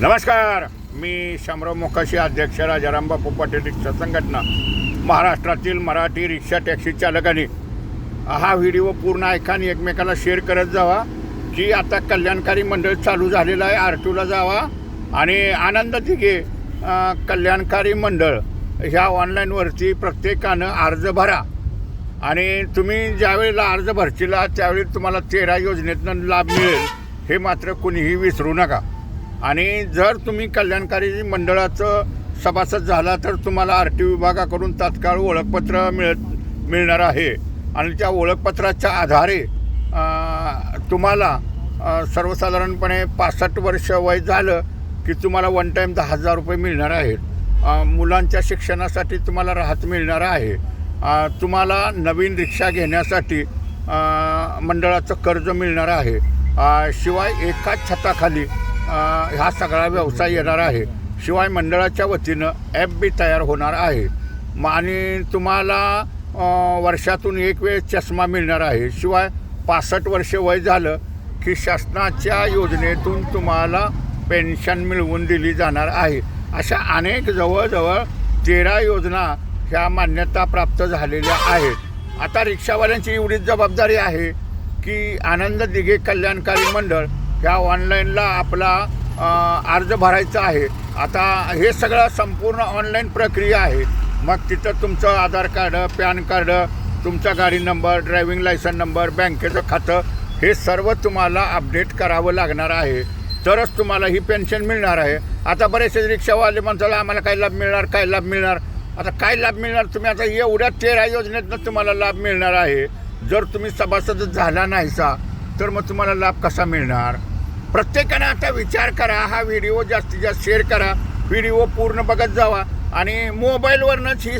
नमस्कार. मी शामराव मोकाशी अध्यक्ष राजाराम बापू पाटील रिक्षा संघटना महाराष्ट्रातील मराठी रिक्षा टॅक्सी चालकांनी. हा व्हिडिओ पूर्ण ऐका आणि एकमेकाला शेअर करत जावा की आता कल्याणकारी मंडळ चालू झालेलं आहे आर टूला जावा. आणि आनंद दिघे कल्याणकारी मंडळ ह्या ऑनलाईनवरती प्रत्येकानं अर्ज भरा. आणि तुम्ही ज्यावेळेला अर्ज भरचिला त्यावेळी तुम्हाला तेरा योजनेतनं लाभ मिळेल. हे मात्र कुणीही विसरू नका. आणि जर तुम्ही कल्याणकारी मंडळाचं सभासद झाला तर तुम्हाला आर टी विभागाकडून तात्काळ ओळखपत्र मिळत मिळणार आहे. आणि त्या ओळखपत्राच्या आधारे तुम्हाला सर्वसाधारणपणे पासष्ट वर्ष वय झालं की तुम्हाला वन टाईम दहा हजार रुपये मिळणार आहेत. मुलांच्या शिक्षणासाठी तुम्हाला राहत मिळणार आहे. तुम्हाला नवीन रिक्षा घेण्यासाठी मंडळाचं कर्ज मिळणार आहे. शिवाय एकाच छताखाली हा सगळा व्यवसाय येणार आहे. शिवाय मंडळाच्या वतीनं ॲप बी तयार होणार आहे. आणि तुम्हाला वर्षातून एक वेळ चष्मा मिळणार आहे. शिवाय पासष्ट वर्ष वय झालं की शासनाच्या योजनेतून तुम्हाला पेन्शन मिळवून दिली जाणार आहे. अशा अनेक जवळजवळ तेरा योजना ह्या मान्यता प्राप्त झालेल्या आहेत. आता रिक्षावाल्यांची एवढीच जबाबदारी आहे. की आनंद दिघे कल्याणकारी मंडळ ह्या ऑनलाईनला आपला अर्ज भरायचा आहे. आता हे सगळं संपूर्ण ऑनलाईन प्रक्रिया आहे. मग तिथं तुमचं आधार कार्ड पॅन कार्ड तुमचा गाडी नंबर ड्रायव्हिंग लायसन नंबर बँकेचं खातं हे सर्व तुम्हाला अपडेट करावं लागणार आहे. तरच तुम्हाला ही पेन्शन मिळणार आहे. आता बरेचसे रिक्षावाले म्हणतात आम्हाला काय लाभ मिळणार काय लाभ मिळणार? आता काय लाभ मिळणार? तुम्ही आता एवढ्या तेरा योजनेतनं तुम्हाला लाभ मिळणार आहे. जर तुम्ही सभासद झाला नाहीसा तर मग तुम्हाला लाभ कसा मिळणार? प्रत्येकानं आता विचार करा हा व्हिडिओ जास्तीत जास्त शेअर करा व्हिडिओ पूर्ण बघत जावा आणि मोबाईलवरनंच ही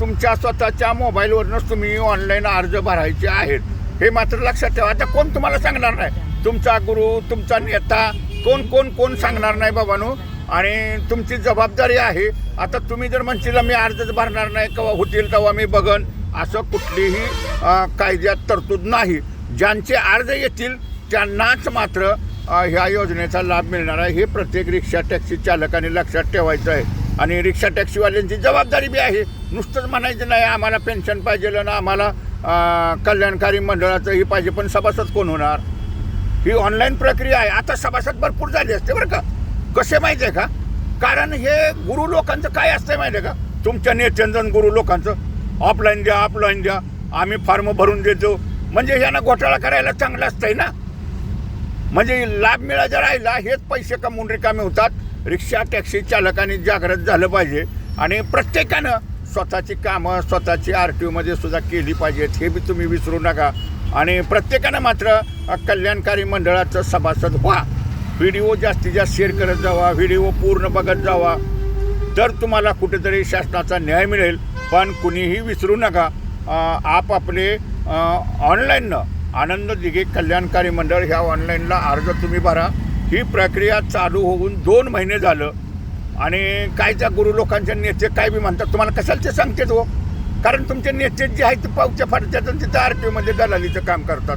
तुमच्या स्वतःच्या मोबाईलवरनंच तुम्ही ऑनलाईन अर्ज भरायचे आहेत. हे मात्र लक्षात ठेवा. आता कोण तुम्हाला सांगणार नाही? तुमचा गुरु तुमचा नेता कोण कोण कोण सांगणार नाही बाबानू? आणि तुमची जबाबदारी आहे. आता तुम्ही जर म्हणशील मी अर्जच भरणार नाही केव्हा होतील तेव्हा मी बघन. असं कुठलीही कायद्यात तरतूद नाही. ज्यांचे अर्ज येतील त्यांनाच मात्र ह्या योजनेचा लाभ मिळणार आहे. हे प्रत्येक रिक्षा टॅक्सी चालकाने लक्षात ठेवायचं आहे. आणि रिक्षा टॅक्सीवाल्यांची जबाबदारी बी आहे. नुसतंच म्हणायचं नाही आम्हाला पेन्शन पाहिजे ना आम्हाला कल्याणकारी मंडळाचंही पाहिजे पण सभासद कोण होणार? ही ऑनलाईन प्रक्रिया आहे. आता सभासद भरपूर झाली असते बरं का. कसे माहिती आहे का? कारण हे गुरु लोकांचं काय असतं माहिती आहे का? तुमच्या नेत्यांचं गुरु लोकांचं. ऑफलाईन द्या ऑफलाईन द्या आम्ही फॉर्म भरून देतो. म्हणजे यांना घोटाळा करायला चांगलं असतंय ना? म्हणजे लाभ मिळायचा राहिला हेच पैसे कमवून रिकामे होतात. रिक्षा टॅक्सी चालकांनी जागृत झालं पाहिजे. आणि प्रत्येकानं स्वतःची कामं स्वतःची आर टी ओमध्ये सुद्धा केली पाहिजेत हे बी तुम्ही विसरू नका. आणि प्रत्येकानं मात्र कल्याणकारी मंडळाचं सभासद व्हा. व्हिडिओ जास्तीत जास्त शेअर करत जावा व्हिडिओ पूर्ण बघत जावा. तर तुम्हाला कुठेतरी शासनाचा न्याय मिळेल पण कुणीही विसरू नका. आप आपले ऑनलाईननं आनंद दिघे कल्याणकारी मंडळ ह्या ऑनलाईनला अर्ज तुम्ही भरा. ही प्रक्रिया चालू होऊन दोन महिने झालं. आणि काय त्या गुरु लोकांचे नेते काय बी म्हणतात तुम्हाला कशाला ते सांगतेच हो? कारण तुमचे नेते जे आहेत ते पावच्या फाडतात आणि तिथं आर टी ओमध्ये दलालीचं काम करतात.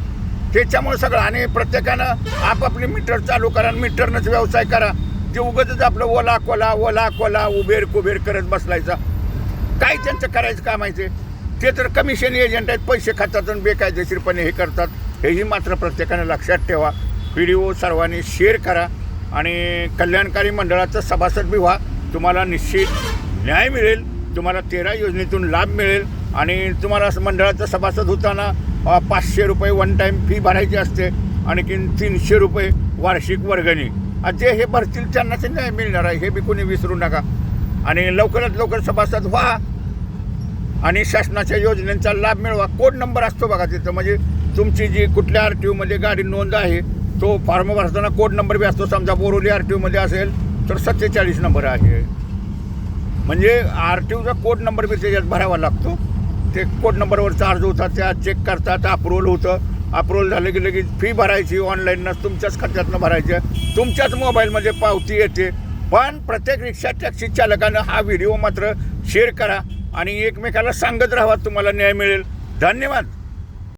त्याच्यामुळे सगळं आणि प्रत्येकानं आपापले मीटर चालू करा आणि मीटरनंच व्यवसाय करा. ते उगतच आपलं Ola cola Ola cola Uber Kuber करत बसलायचा. काय त्यांचं करायचं काय माहिती? ते तर कमिशन एजंट आहेत पैसे खातात आणि बेकायदेशीरपणे हे करतात. हेही मात्र प्रत्येकाने लक्षात ठेवा. व्हिडिओ सर्वांनी शेअर करा आणि कल्याणकारी मंडळाचं सभासद बी व्हा. तुम्हाला निश्चित न्याय मिळेल. तुम्हाला तेरा योजनेतून लाभ मिळेल. आणि तुम्हाला मंडळाचं सभासद होताना पाचशे रुपये वन टाईम फी भरायची असते. आणखीन तीनशे रुपये वार्षिक वर्गणी. जे हे भरतील त्यांना ते न्याय मिळणार आहे. हे बी कोणी विसरू नका. आणि लवकरात लवकर सभासद व्हा. आणि शासनाच्या योजनेचा लाभ मिळवा. कोड नंबर असतो बघा तिथं? म्हणजे तुमची जी कुठल्या आर टी ओमध्ये गाडी नोंद आहे तो फॉर्म भरताना कोड नंबर बी असतो? समजा बोरोली आर टी ओमध्ये असेल तर सत्तेचाळीस नंबर आहे. म्हणजे आर टी ओचा कोड नंबर बी त्याच्यात भरावा लागतो? ते कोड नंबरवरचा अर्ज होता त्या चेक करतात अप्रुव्हल होतं. अप्रुव्हल झालं की लगेच फी भरायची ऑनलाईननं तुमच्याच खात्यातनं भरायचं. तुमच्याच मोबाईलमध्ये पावती येते. पण प्रत्येक रिक्षा टॅक्सी चालकानं हा व्हिडिओ मात्र शेअर करा. आणि एकमेकाला सांगत राहावा तुम्हाला न्याय मिळेल. धन्यवाद.